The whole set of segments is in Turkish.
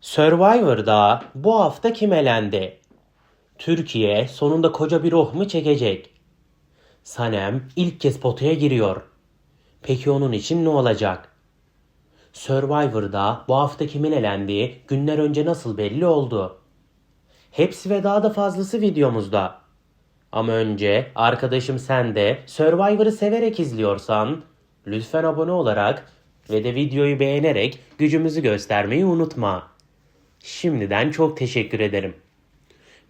Survivor'da bu hafta kim elendi? Türkiye sonunda koca bir oh mu çekecek? Sanem ilk kez potaya giriyor. Peki onun için ne olacak? Survivor'da bu hafta kimin elendiği günler önce nasıl belli oldu? Hepsi ve daha da fazlası videomuzda. Ama önce arkadaşım sen de Survivor'ı severek izliyorsan lütfen abone olarak ve de videoyu beğenerek gücümüzü göstermeyi unutma. Şimdiden çok teşekkür ederim.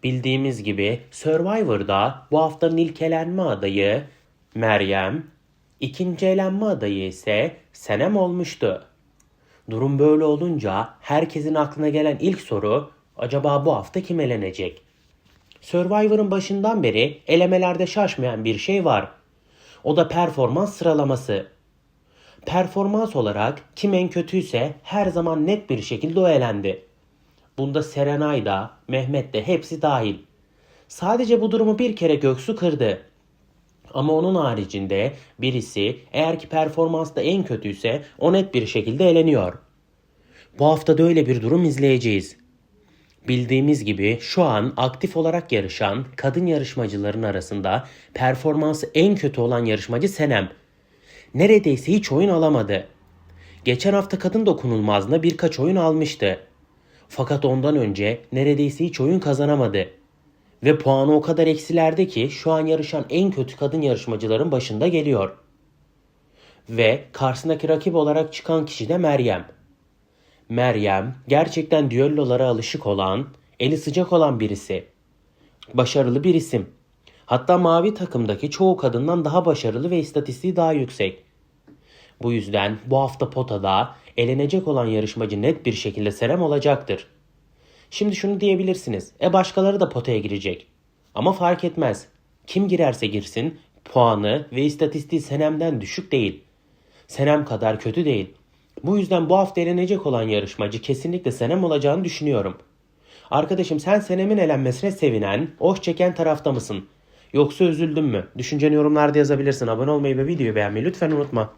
Bildiğimiz gibi Survivor'da bu haftanın ilk elenme adayı Meryem, ikinci elenme adayı ise Senem olmuştu. Durum böyle olunca herkesin aklına gelen ilk soru acaba bu hafta kim elenecek? Survivor'ın başından beri elemelerde şaşmayan bir şey var. O da performans sıralaması. Performans olarak kim en kötüyse her zaman net bir şekilde o elendi. Bunda Serenay da, Mehmet de hepsi dahil. Sadece bu durumu bir kere Göksu kırdı. Ama onun haricinde birisi eğer ki performansta en kötüyse o net bir şekilde eleniyor. Bu hafta da öyle bir durum izleyeceğiz. Bildiğimiz gibi şu an aktif olarak yarışan kadın yarışmacıların arasında performansı en kötü olan yarışmacı Senem. Neredeyse hiç oyun alamadı. Geçen hafta kadın dokunulmazında birkaç oyun almıştı. Fakat ondan önce neredeyse hiç oyun kazanamadı. Ve puanı o kadar eksilerde ki şu an yarışan en kötü kadın yarışmacıların başında geliyor. Ve karşısındaki rakip olarak çıkan kişi de Meryem. Meryem gerçekten düellolara alışık olan, eli sıcak olan birisi. Başarılı bir isim. Hatta mavi takımdaki çoğu kadından daha başarılı ve istatistiği daha yüksek. Bu yüzden bu hafta potada elenecek olan yarışmacı net bir şekilde Serem olacaktır. Şimdi şunu diyebilirsiniz. E başkaları da potaya girecek. Ama fark etmez. Kim girerse girsin puanı ve istatistiği Senem'den düşük değil. Senem kadar kötü değil. Bu yüzden bu hafta elenecek olan yarışmacı kesinlikle Senem olacağını düşünüyorum. Arkadaşım sen Senem'in elenmesine sevinen, hoş çeken tarafta mısın? Yoksa üzüldün mü? Düşünceni yorumlarda yazabilirsin. Abone olmayı ve videoyu beğenmeyi lütfen unutma.